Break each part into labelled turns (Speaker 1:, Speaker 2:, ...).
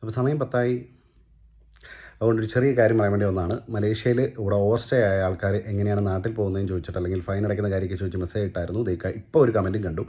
Speaker 1: അപ്പോൾ സമയം പത്തായി. അതുകൊണ്ട് ഒരു ചെറിയ കാര്യം പറയാൻ വേണ്ടി ഒന്നാണ് മലേഷ്യയിൽ ഇവിടെ ഓവർ സ്റ്റേ ആയ ആൾക്കാർ എങ്ങനെയാണ് നാട്ടിൽ പോകുന്നതെന്ന് ചോദിച്ചിട്ട് അല്ലെങ്കിൽ ഫൈൻ അടയ്ക്കുന്ന കാര്യമൊക്കെ ചോദിച്ച് മെസ്സേജ് ഇട്ടായിരുന്നു. ദേ ഇപ്പോൾ ഒരു കമന്റും കണ്ടു.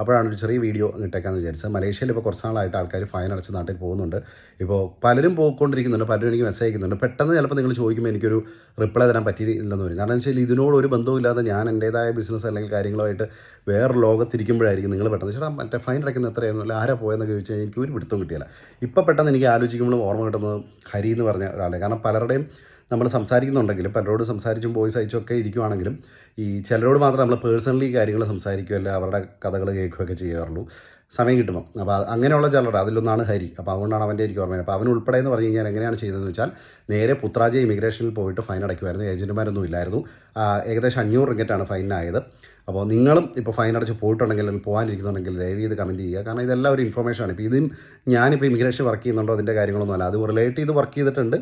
Speaker 1: അപ്പോഴാണ് ഒരു ചെറിയ വീഡിയോ ഇട്ടേക്കാന്ന് വിചാരിച്ചത്. മലേഷ്യയിൽ ഇപ്പോൾ കുറച്ച് നാളായിട്ട് ആൾക്കാർ ഫൈൻ അടച്ച് നാട്ടിൽ പോകുന്നുണ്ട്. ഇപ്പോൾ പലരും പോയിക്കൊണ്ടിരിക്കുന്നുണ്ട് പലരും എനിക്ക് മെസ്സേജ് അയക്കുന്നുണ്ട്. പെട്ടെന്ന് ചിലപ്പോൾ നിങ്ങൾ ചോദിക്കുമ്പോൾ എനിക്കൊരു റിപ്ലൈ തരാൻ പറ്റിയില്ലെന്ന് വരും. കാരണം വെച്ചാൽ ഇതിനോട് ഒരു ബന്ധവുമില്ലാതെ ഞാൻ എന്റേതായ ബിസിനസ് അല്ലെങ്കിൽ കാര്യങ്ങളുമായിട്ട് വേറെ ലോകത്തിരിക്കുമ്പോഴായിരിക്കും നിങ്ങൾ പെട്ടെന്ന് ചേട്ടാ മറ്റേ ഫൈൻ അടയ്ക്കുന്ന എത്രയായിരുന്നു അല്ല ആരാ പോയെന്നൊക്കെ ചോദിച്ചാൽ എനിക്ക് ഒരു പിടുത്തം കിട്ടിയില്ല. ഇപ്പോൾ പെട്ടെന്ന് എനിക്ക് ആലോചിക്കുമ്പോഴും ഓർമ്മ കിട്ടുന്നത് ഹരി എന്ന് പറഞ്ഞ ഒരാളെ. കാരണം പലരുടെയും നമ്മൾ സംസാരിക്കുന്നുണ്ടെങ്കിലും പലരോട് സംസാരിച്ചും വോയിസ് അയച്ചൊക്കെ ഇരിക്കുവാണെങ്കിലും ഈ ചിലരോട് മാത്രം നമ്മൾ പേഴ്സണലി കാര്യങ്ങൾ സംസാരിക്കുകയല്ല അവരുടെ കഥകൾ കേൾക്കുകയൊക്കെ ചെയ്യാറുള്ളൂ. സമയം കിട്ടുമ്പോൾ അപ്പോൾ അങ്ങനെയുള്ള ചിലർ അതിലൊന്നാണ് ഹരി. അപ്പോൾ അതുകൊണ്ടാണ് അവന്റെ എനിക്ക് ഓർമ്മ അപ്പോൾ അവൻ ഉൾപ്പെടെ എന്ന് പറഞ്ഞു കഴിഞ്ഞാൽ എങ്ങനെയാണ് ചെയ്തതെന്ന് വെച്ചാൽ നേരെ പുത്രാജ ഇമിഗ്രേഷനിൽ പോയിട്ട് ഫൈൻ അടയ്ക്കുമായിരുന്നു. ഏജന്റുമാരൊന്നും ഇല്ലായിരുന്നു. ഏകദേശം അഞ്ഞൂറ് റിങ്കറ്റാണ് ഫൈനായത് അപ്പോൾ നിങ്ങളും ഇപ്പോൾ ഫൈൻ അടച്ച് പോയിട്ടുണ്ടെങ്കിൽ അല്ലെങ്കിൽ പോകാനിരിക്കുന്നുണ്ടെങ്കിൽ ദയവ് ചെയ്ത് കമന്റ് ചെയ്യുക. കാരണം ഇതെല്ലാം ഒരു ഇൻഫർമേഷനാണ് ഇപ്പോൾ ഇതും ഞാനിപ്പോൾ ഇമിഗ്രേഷൻ വർക്ക് ചെയ്യുന്നുണ്ടോ അതിന്റെ കാര്യങ്ങളൊന്നും അല്ല. അത് റിലേറ്റ് ചെയ്ത് വർക്ക് ചെയ്തിട്ടുണ്ട്.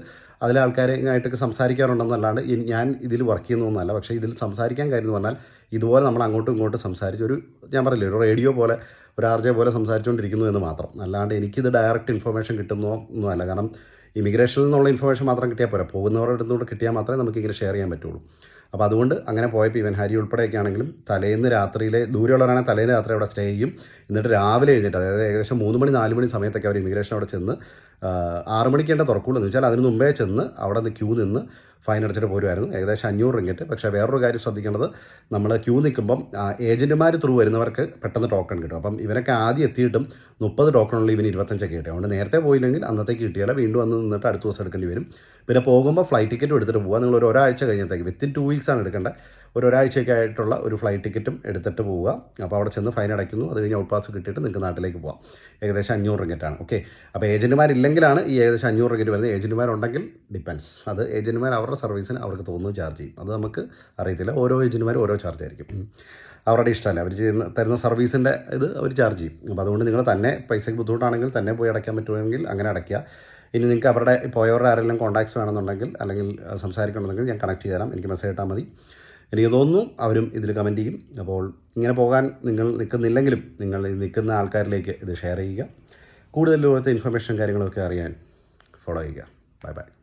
Speaker 1: അതിലെ ആൾക്കാരെ ആയിട്ടൊക്കെ സംസാരിക്കാറുണ്ടെന്നല്ലാണ്ട് ഞാൻ ഇതിൽ വർക്ക് ചെയ്യുന്നതൊന്നുമല്ല പക്ഷേ ഇതിൽ സംസാരിക്കാൻ കാര്യം എന്ന് പറഞ്ഞാൽ ഇതുപോലെ നമ്മൾ അങ്ങോട്ടും ഇങ്ങോട്ടും സംസാരിച്ച് ഒരു ഞാൻ പറയില്ലേ ഒരു റേഡിയോ പോലെ ഒരു ആർ ജെ പോലെ സംസാരിച്ചുകൊണ്ടിരിക്കുന്നു എന്ന് മാത്രം. അല്ലാണ്ട് എനിക്കിത് ഡയറക്റ്റ് ഇൻഫർമേഷൻ കിട്ടുന്നോ ഒന്നുമല്ല കാരണം ഇമിഗ്രേഷനിൽ നിന്നുള്ള ഇൻഫർമേഷൻ മാത്രം കിട്ടിയാൽ പോരാ. പോകുന്നവരുടെ അടുത്തുകൂടെ കിട്ടിയാൽ മാത്രമേ നമുക്ക് ഇങ്ങനെ ഷെയർ ചെയ്യാൻ പറ്റുള്ളൂ. അപ്പോൾ അതുകൊണ്ട് അങ്ങനെ പോയപ്പോൾ ഇവൻ ഹരി ഉൾപ്പെടെയൊക്കെ ആണെങ്കിലും തലേന്ന് രാത്രിയിലെ ദൂരെയുള്ളവരാണെങ്കിൽ തലേന്ന് രാത്രി അവിടെ സ്റ്റേ ചെയ്യും. എന്നിട്ട് രാവിലെ എഴുന്നേറ്റ് അതായത് ഏകദേശം മൂന്ന് മണി നാല് മണി സമയത്തൊക്കെ അവർ ഇമിഗ്രേഷൻ അവിടെ ചെന്ന് ആറ് മണിക്ക് എന്റെ തുറക്കുള്ളൂ എന്ന് വെച്ചാൽ അതിന് മുമ്പേ ചെന്ന് അവിടെ നിന്ന് ക്യൂ നിന്ന് ഫൈൻ അടച്ചിട്ട് പോരുമായിരുന്നു ഏകദേശം അഞ്ഞൂറ് റിങ്കറ്റ് പക്ഷേ വേറൊരു കാര്യം ശ്രദ്ധിക്കേണ്ടത് നമ്മൾ ക്യൂ നിൽക്കുമ്പം ഏജന്റുമാർ ത്രൂ വരുന്നവർക്ക് പെട്ടെന്ന് ടോക്കൺ കിട്ടും. അപ്പം ഇവരൊക്കെ ആദ്യം എത്തിയിട്ടും മുപ്പത് ടോക്കണുള്ള ഇവന് ഇരുപത്തഞ്ചൊക്കെ കിട്ടും. അതുകൊണ്ട് നേരത്തെ പോയില്ലെങ്കിൽ അന്നത്തേക്ക് കിട്ടിയാൽ വീണ്ടും വന്ന് നിന്നിട്ട് അടുത്ത ദിവസം എടുക്കേണ്ടി വരും. പിന്നെ പോകുമ്പോൾ ഫ്ലൈറ്റ് ടിക്കറ്റും എടുത്തിട്ട് പോകുക നിങ്ങൾ ഒരു ഒരാഴ്ച കഴിഞ്ഞത്തേക്ക് വിത്തിൻ ടു വീക്സ് ആണ് എടുക്കേണ്ടത്. ഒരു ഒരാഴ്ചയ്ക്കായിട്ടുള്ള ഒരു ഫ്ലൈറ്റ് ടിക്കറ്റും എടുത്തിട്ട് പോവുക. അപ്പോൾ അവിടെ ചെന്ന് ഫൈൻ അടയ്ക്കുന്നു. അത് കഴിഞ്ഞ് ഔട്ട് പാസ് കിട്ടിയിട്ട് നിങ്ങൾക്ക് നാട്ടിലേക്ക് പോകാം ഏകദേശം അഞ്ഞൂറ് റിങ്കറ്റാണ് ഓക്കെ അപ്പോൾ ഏജന്റുമാരില്ലെങ്കിലാണ് ഈ ഏകദേശം അഞ്ഞൂറ് റിങ്കറ്റ് വരുന്നത്. ഏജന്റുമാരുണ്ടെങ്കിൽ ഡിപ്പെൻസ് അത് ഏജന്റുമാർ അവരുടെ സർവീസിന് അവർക്ക് തോന്നുന്നത് ചാർജ് ചെയ്യും. അത് നമുക്ക് അറിയത്തില്ല. ഓരോ ഏജന്റുമാർ ഓരോ ചാർജ് ആയിരിക്കും. അവരുടെ ഇഷ്ടമല്ല. അവർ ചെയ്യുന്ന തരുന്ന സർവീസിന്റെ ഇത് അവർ ചാർജ് ചെയ്യും. അപ്പോൾ അതുകൊണ്ട് നിങ്ങൾ തന്നെ പൈസയ്ക്ക് ബുദ്ധിമുട്ടാണെങ്കിൽ തന്നെ പോയി അടയ്ക്കാൻ പറ്റുമെങ്കിൽ അങ്ങനെ അടയ്ക്കുക. ഇനി നിങ്ങൾക്ക് അവരുടെ പോയവരുടെ ആരെല്ലാം കോൺടാക്ട്സ് വേണമെന്നുണ്ടെങ്കിൽ അല്ലെങ്കിൽ സംസാരിക്കണമെന്നുണ്ടെങ്കിൽ ഞാൻ കണക്ട് ചെയ്യാം തരാം എനിക്ക് മെസ്സേജ് ഇട്ടാൽ മതി. എനിക്ക് തോന്നുന്നു അവരും ഇതിൽ കമന്റ് ചെയ്യും. അപ്പോൾ ഇങ്ങനെ പോകാൻ നിങ്ങൾ നിൽക്കുന്നില്ലെങ്കിലും നിങ്ങൾ നിൽക്കുന്ന ആൾക്കാരിലേക്ക് ഇത് ഷെയർ ചെയ്യുക. കൂടുതൽ ഇതുപോലത്തെ ഇൻഫർമേഷൻ കാര്യങ്ങളൊക്കെ അറിയാൻ ഫോളോ ചെയ്യുക. Bye bye